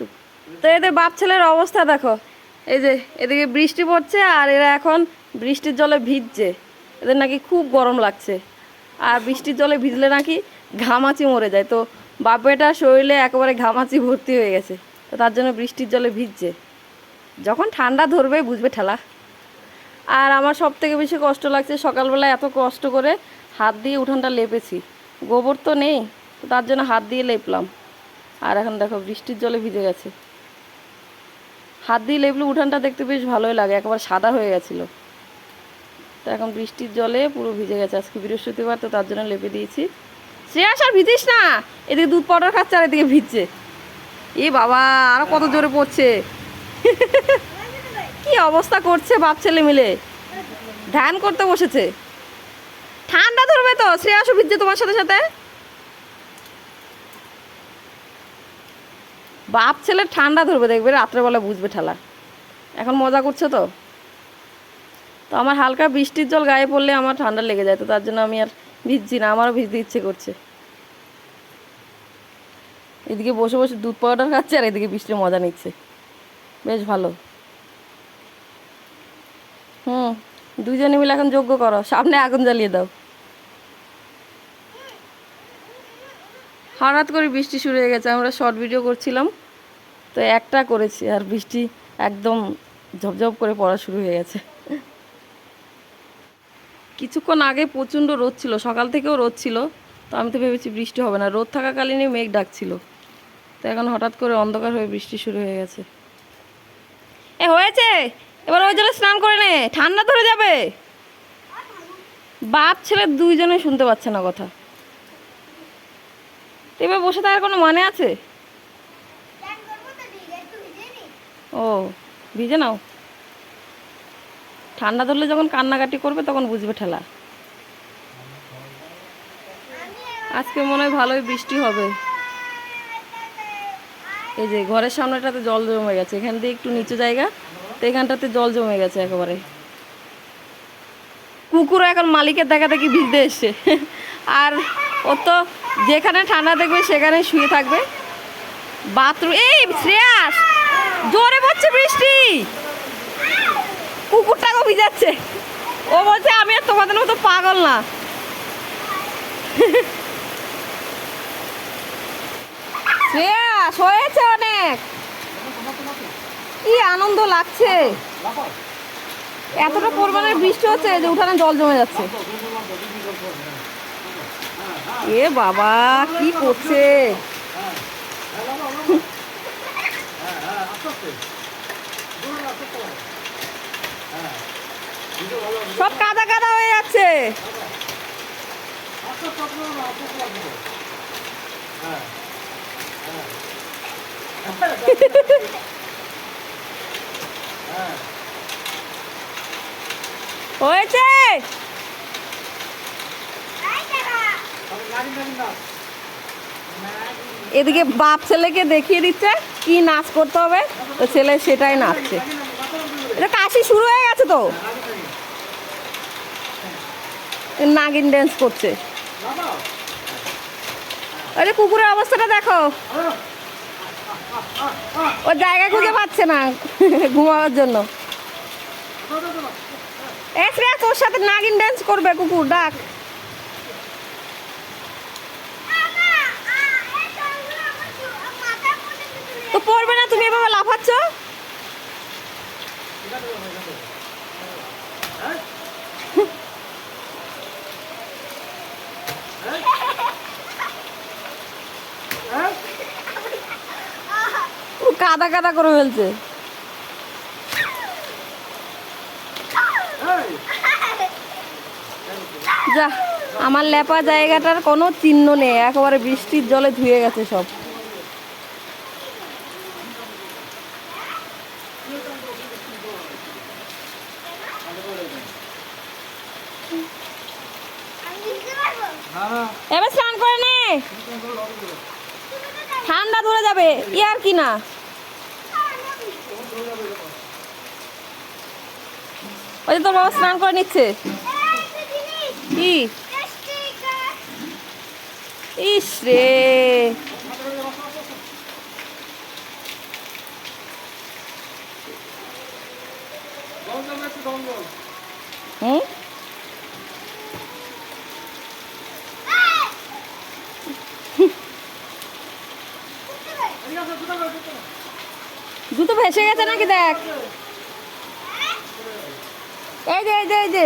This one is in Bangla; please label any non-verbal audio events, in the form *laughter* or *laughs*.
চুপ তো এদের বাপ ছেলের অবস্থা দেখো। এই যে, এদিকে বৃষ্টি পড়ছে আর এরা এখন বৃষ্টির জলে ভিজছে। এদের নাকি খুব গরম লাগছে। আর বৃষ্টির জলে ভিজলে নাকি ঘামাচি মরে যায়। তো বাপেটা শরীরে একেবারে ঘামাচি ভর্তি হয়ে গেছে। তো তার জন্য বৃষ্টির জলে ভিজছে। যখন ঠান্ডা ধরবে, বুঝবে ঠেলা। আর আমার সব থেকে বেশি কষ্ট লাগছে সকালবেলা এত কষ্ট করে হাত দিয়ে উঠানটা লেপেছি। গোবর তো নেই, তো তার জন্য হাত দিয়ে লেপলাম। আর এখন দেখো, বৃষ্টির জলে ভিজে গেছে। হাত দিয়ে লেপলে উঠানটা দেখতে বেশ ভালোই লাগে, একবার সাদা হয়ে গেছিল। তো এখন বৃষ্টির জলে পুরো ভিজে গেছে। আজকে বৃহস্পতিবার, তো তার জন্য লেপে দিয়েছি। শ্রেয়াস, আর ভিজিস না! এদিকে দুধ পাউডার খাচ্ছে আর এদিকে ভিজছে। এ বাবা, আরও কত জোরে পড়ছে। কি অবস্থা করছে বাপ ছেলে মিলে? ধ্যান করতে বসেছে। ঠান্ডা ধরবে তো, শ্রেয়াসও ভিজছে তোমার সাথে সাথে? বাপ ছেলে ঠান্ডা ধরবে, দেখবে রাত্রেবেলা বুঝবে ঠেলা। এখন মজা করছে তো। তো আমার হালকা বৃষ্টির জল গায়ে পড়লে আমার ঠান্ডা লেগে যায়, তো তার জন্য আমি আর ভিজছি না, আমারও ভিজতে ইচ্ছে করছে। এদিকে বসে বসে দুধ পাউডার খাচ্ছে আর এদিকে বৃষ্টির মজা নিচ্ছে। বেশ ভালো। হুম দুজনে মিলে এখন যোগ্য করো, সামনে আগুন জ্বালিয়ে দাও। হঠাৎ করে বৃষ্টি শুরু হয়ে গেছে, আমরা শর্ট ভিডিও করছিলাম। তো একটা করেছি আর বৃষ্টি একদম ঝপঝপ করে পড়া শুরু হয়ে গেছে। কিছুক্ষণ আগে প্রচণ্ড রোদ ছিল, সকাল থেকেও রোদ ছিল। তো আমি তো ভেবেছি বৃষ্টি হবে না, রোদ থাকাকালীনই মেঘ ডাকছিল। তো এখন হঠাৎ করে অন্ধকার হয়ে বৃষ্টি শুরু হয়ে গেছে। এ, হয়েছে? এবার ওই জলে স্নান করে নে, ঠান্ডা ধরে যাবে। বাপ ছেলে দুইজনে শুনতে পাচ্ছে না কথা। এবার বসে থাকার কোনো মানে আছে? ও, ভিজে নাও। ঠান্ডা ধরলে যখন কান্নাকাটি করবে তখন বুঝবে ঠেলা। আজকে মনে হয় ভালোই বৃষ্টি হবে। এই যে ঘরের সামনেটাতে জল জমে গেছে। এখান দিয়ে একটু নিচু জায়গা, তো এখানটাতে জল জমে গেছে একেবারে। কুকুরও এখন মালিকের দেখা দেখি ভিজতে এসছে। আর ও তো যেখানে ঠান্ডা দেখবে, সেখানে শুয়ে থাকবে। বাথরুম এই, শ্রেয়াস! জোরে পড়ছে বৃষ্টি! কুকুরটাকেও ভিজাচ্ছে। ও বলছে, আমি আর তোমাদের মতো পাগল না। শ্রেয়াস, হয়েছে অনেক। কি আনন্দ লাগছে। এতটা পরিমাণের বৃষ্টি হচ্ছে যে উঠানে জল জমে যাচ্ছে। এ বাবা কি করছে? সব কাদা কাদা হয়ে যাচ্ছে। হয়েছে? এদিকে বাপ ছেলেকে দেখিয়ে দিচ্ছে, কি নাচ করতে হবে? তো ছেলে সেটাই নাচছে। এটা কাশি শুরু হয়ে গেছে তো। নাগিন ড্যান্স করছে। আরে কুকুরের অবস্থাটা দেখো। ও জায়গা খুঁজে পাচ্ছে না *laughs* ঘুমাবার জন্য। তোর সাথে নাগিন ড্যান্স করবে, কুকুর, ডাক। পড়বে না, তুমি এভাবে লাফাচ্ছ? কাদা কাদা করে ফেলছে। যা, আমার লেপা জায়গাটার কোনো চিহ্ন নেই, একেবারে বৃষ্টির জলে ধুয়ে গেছে সব। এবার স্নান করে নে। ঠান্ডা ধরে যাবে, ই আর কি না। ওই যে তোর বাবা স্নান করে নিচ্ছে। কি? ইস রে। হুম? জুতো ভেসে গেছে নাকি দেখ? এই যে এই যে এই যে